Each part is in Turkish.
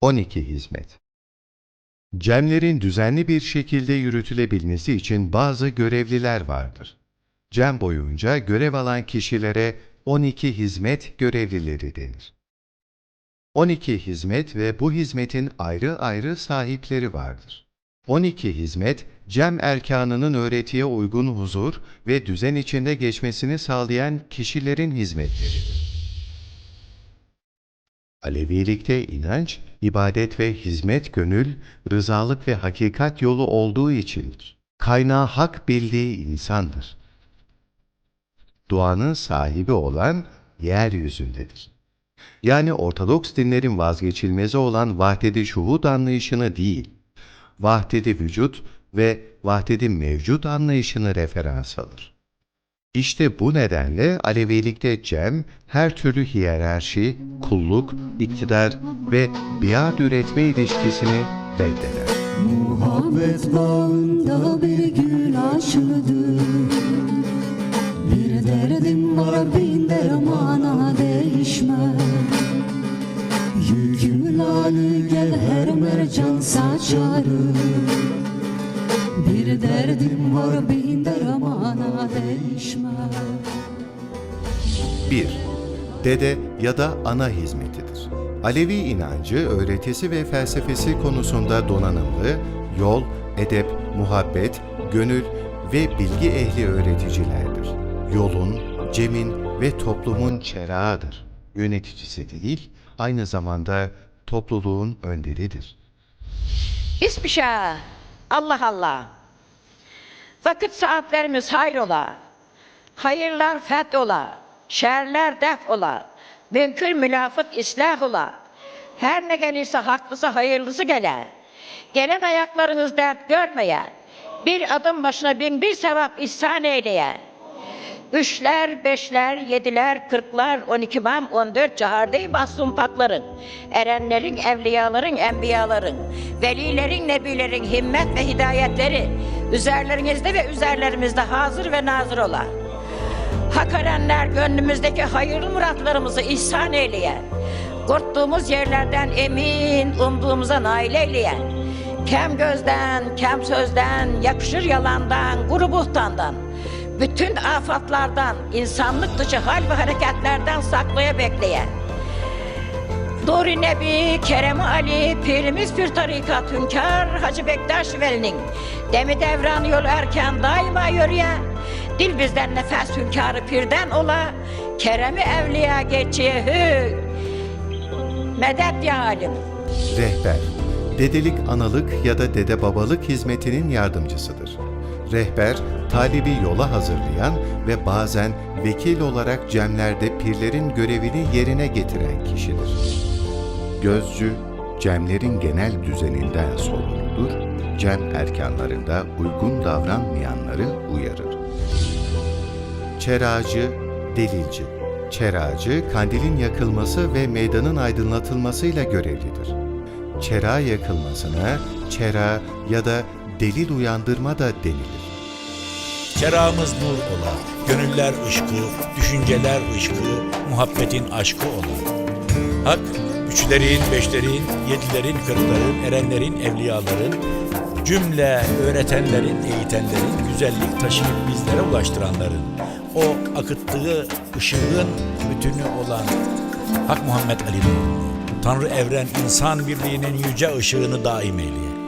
12 hizmet. Cemlerin düzenli bir şekilde yürütülebilmesi için bazı görevliler vardır. Cem boyunca görev alan kişilere 12 hizmet görevlileri denir. 12 hizmet ve bu hizmetin ayrı ayrı sahipleri vardır. 12 hizmet, cem erkanının öğretiye uygun huzur ve düzen içinde geçmesini sağlayan kişilerin hizmetleridir. Alevilikte inanç, ibadet ve hizmet gönül, rızalık ve hakikat yolu olduğu içindir. Kaynağı hak bildiği insandır. Duanın sahibi olan yeryüzündedir. Yani Ortodoks dinlerin vazgeçilmezi olan vahdedi şuhud anlayışını değil, vahdedi vücut ve vahdedi mevcut anlayışını referans alır. İşte bu nedenle Alevilikte cem, her türlü hiyerarşi, kulluk, iktidar ve biat üretme ilişkisini reddeder. Muhabbet bağında bir gül açıldı Bir derdim var bin dermana değişme Yükümün hali gevher mercan saçarı. Bir derdim var bin dermana değişme 1. Dede ya da ana hizmetidir. Alevi inancı, öğretisi ve felsefesi konusunda donanımlı, yol, edep, muhabbet, gönül ve bilgi ehli öğreticilerdir. Yolun, cemin ve toplumun çerağıdır. Yöneticisi değil, aynı zamanda topluluğun önderidir. Bismillah. Allah Allah. Vakit saatlerimiz hayrola. Hayırlar feth. Şerler def ola. Mümkün mülafık islah ola. Her ne gelirse haklısı hayırlısı gele. Gelen ayaklarınız dert görmeye. Bir adım başına bin bir sevap ihsan eyleye. Üçler, beşler, yediler, kırklar, on iki mam, on dört caharde mahzun pakların, erenlerin, evliyaların, enbiyaların, velilerin, nebilerin himmet ve hidayetleri, üzerlerinizde ve üzerlerimizde hazır ve nazır ola. Hak gönlümüzdeki hayırlı muratlarımızı ihsan eyleyen, korktuğumuz yerlerden emin, umduğumuza nail eyleyen, kem gözden, kem sözden, yakışır yalandan, kuru buhtandan, bütün afatlardan, insanlık dışı hal ve hareketlerden saklaya bekleyen, Nuri Nebi, Kerem Ali, Pirimiz Pür Tarikat Hünkar, Hacı Bektaş Veli'nin demi devran yol erken daima yürüyen, dil bizden nefes hünkârı pirden ola, Kerem'i evliya geçiye hü, medet ya alim. Rehber, dedelik analık ya da dede babalık hizmetinin yardımcısıdır. Rehber, talibi yola hazırlayan ve bazen vekil olarak cemlerde pirlerin görevini yerine getiren kişidir. Gözcü, cemlerin genel düzeninden sorumludur, cem erkanlarında uygun davranmayanları uyarır. Çeracı, delilci. Çeracı, kandilin yakılması ve meydanın aydınlatılmasıyla görevlidir. Çera yakılmasına çera ya da delil uyandırma da denilir. Çerağımız nur ola, gönüller ışkı, düşünceler ışkı, muhabbetin aşkı ola. Hak, üçlerin, beşlerin, yedilerin, kırkların, erenlerin, evliyaların, cümle öğretenlerin, eğitenlerin, güzellik taşıyıp bizlere ulaştıranların, o akıttığı ışığın bütünü olan Hak Muhammed Ali Tanrı evren insan birliğinin yüce ışığını daim eyleye.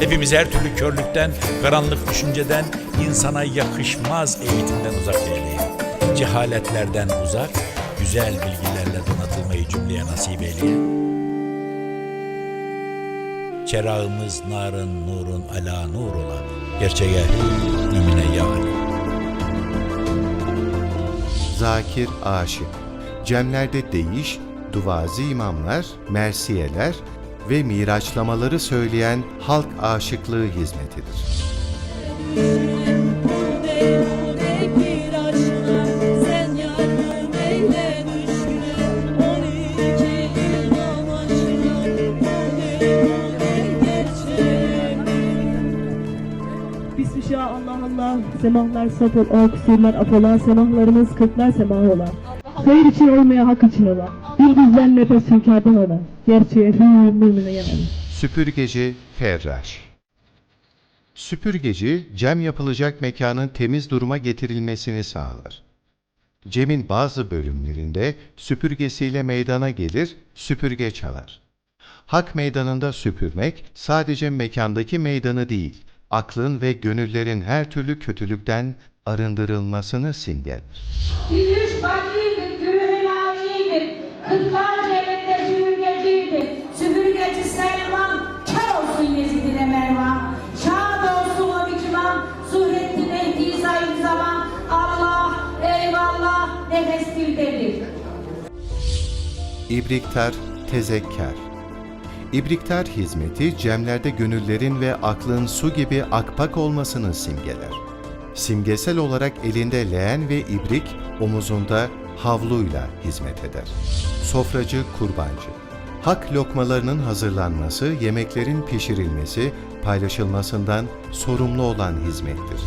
Hepimiz her türlü körlükten, karanlık düşünceden, insana yakışmaz eğitimden uzak eyleye. Cehaletlerden uzak, güzel bilgilerle donatılmayı cümleye nasip eyleye. Çerağımız narın, nurun, ala nur ola. Gerçeğe mümine ya Ali. Zakir Aşık Cemlerde deyiş, duvazi imamlar, mersiyeler ve miraçlamaları söyleyen halk aşıklığı hizmetidir. Bismillah Allah Allah semahlar saf ol, kusurlar afola, semahlarımız kırklar semah ola. Hayır için olmaya hak için ola. Yıldızlar nefes hünkârdan ola. Gerçeğe mümine yanarım. Süpürgeci Ferraş Süpürgeci, cem yapılacak mekanın temiz duruma getirilmesini sağlar. Cem'in bazı bölümlerinde süpürgesiyle meydana gelir, süpürge çalar. Hak meydanında süpürmek sadece mekandaki meydanı değil, aklın ve gönüllerin her türlü kötülükten arındırılmasını simgeler. Kırklar cennette süpürgeciydi. Süpürgeci Selman, kar olsun Yezid'ine Mervan. Şad olsun o bikimam, Surettin Mehdi sayın zaman. Allah, eyvallah, nefes dildedir. İbriktar, tezekkar. İbriktar hizmeti cemlerde gönüllerin ve aklın su gibi akpak olmasını simgeler. Simgesel olarak elinde leğen ve ibrik, omuzunda havluyla hizmet eder. Sofracı, kurbancı. Hak lokmalarının hazırlanması, yemeklerin pişirilmesi, paylaşılmasından sorumlu olan hizmettir.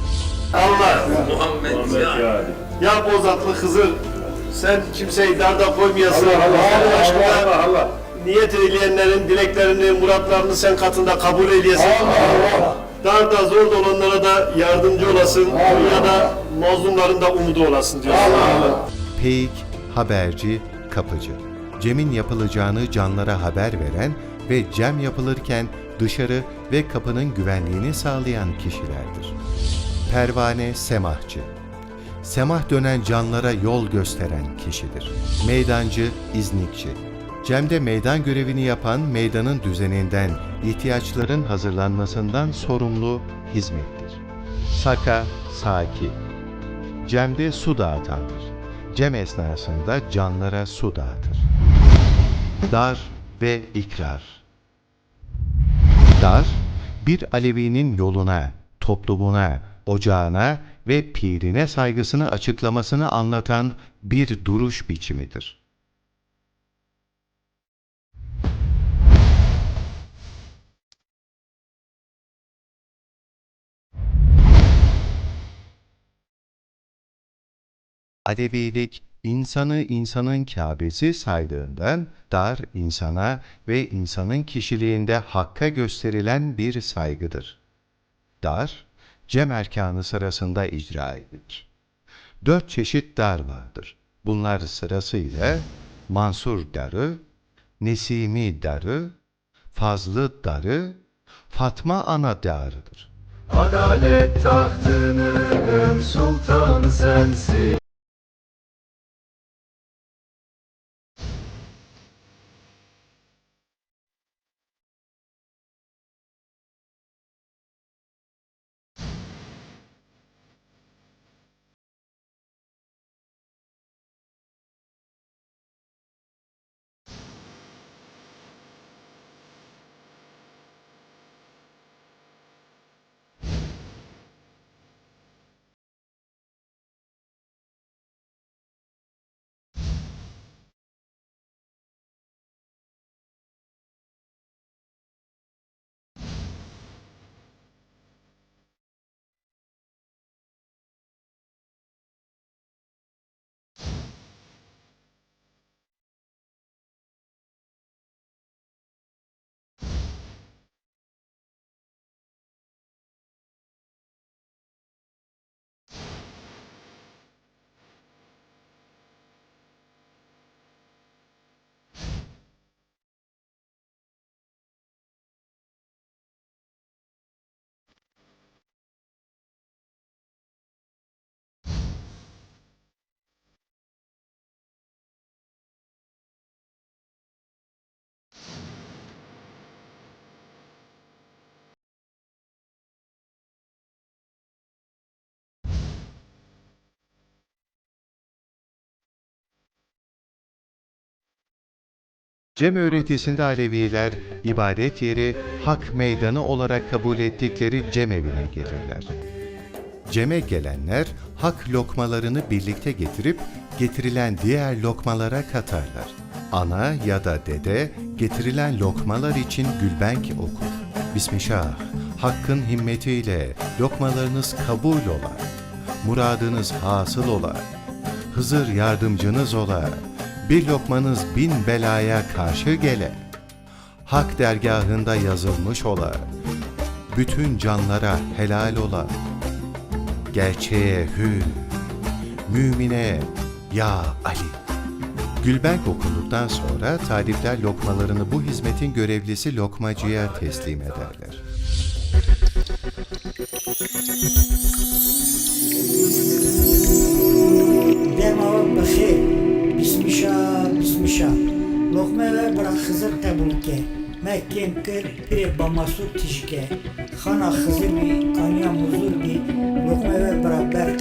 Allah Muhammed ya. Ya Bozatlı Hızır sen kimseyi darda koymayasın. Allah Allah aşkına Allah niyet eyleyenlerin dileklerini, muratlarını sen katında kabul eyleyesin. Allah Darda zor olanlara da yardımcı olasın. Dünyada mazlumların da umudu olasın diyor. Allah Peyik, haberci, kapıcı. Cem'in yapılacağını canlara haber veren ve cem yapılırken dışarı ve kapının güvenliğini sağlayan kişilerdir. Pervane, semahçı. Semah dönen canlara yol gösteren kişidir. Meydancı, iznikçi. Cem'de meydan görevini yapan meydanın düzeninden, ihtiyaçların hazırlanmasından sorumlu hizmettir. Saka, saki. Cem'de su dağıtandır. Cem esnasında canlara su dağıtır. Dar ve ikrar. Dar, bir Alevi'nin yoluna, toplumuna, ocağına ve pirine saygısını açıklamasını anlatan bir duruş biçimidir. Alevilik insanı insanın Kâbesi saydığından dar insana ve insanın kişiliğinde hakka gösterilen bir saygıdır. Dar, cem erkanı sırasında icra edilir. Dört çeşit dar vardır. Bunlar sırasıyla Mansur darı, Nesimi darı, Fazlı darı, Fatma ana darıdır. Adalet tahtının sultanı sensin. Cem öğretisinde Aleviler ibadet yeri hak meydanı olarak kabul ettikleri cem evine gelirler. Cem'e gelenler hak lokmalarını birlikte getirip getirilen diğer lokmalara katarlar. Ana ya da dede getirilen lokmalar için gülbenk okur. Bismillah, hakkın himmetiyle lokmalarınız kabul ola, muradınız hasıl ola, Hızır yardımcınız ola, Bir lokmanız bin belaya karşı gele. Hak dergahında yazılmış ola. Bütün canlara helal ola. Gerçeğe hü, mümine ya Ali. Gülbenk okunduktan sonra talipler lokmalarını bu hizmetin görevlisi lokmacıya teslim ederler. Dema bixir Bismişa Bismişa Lokme ve bırak Hızır tebulke Mekkim kır pire bamasur tişke Xana Hızır bi kanya muzur bi Lokme kadar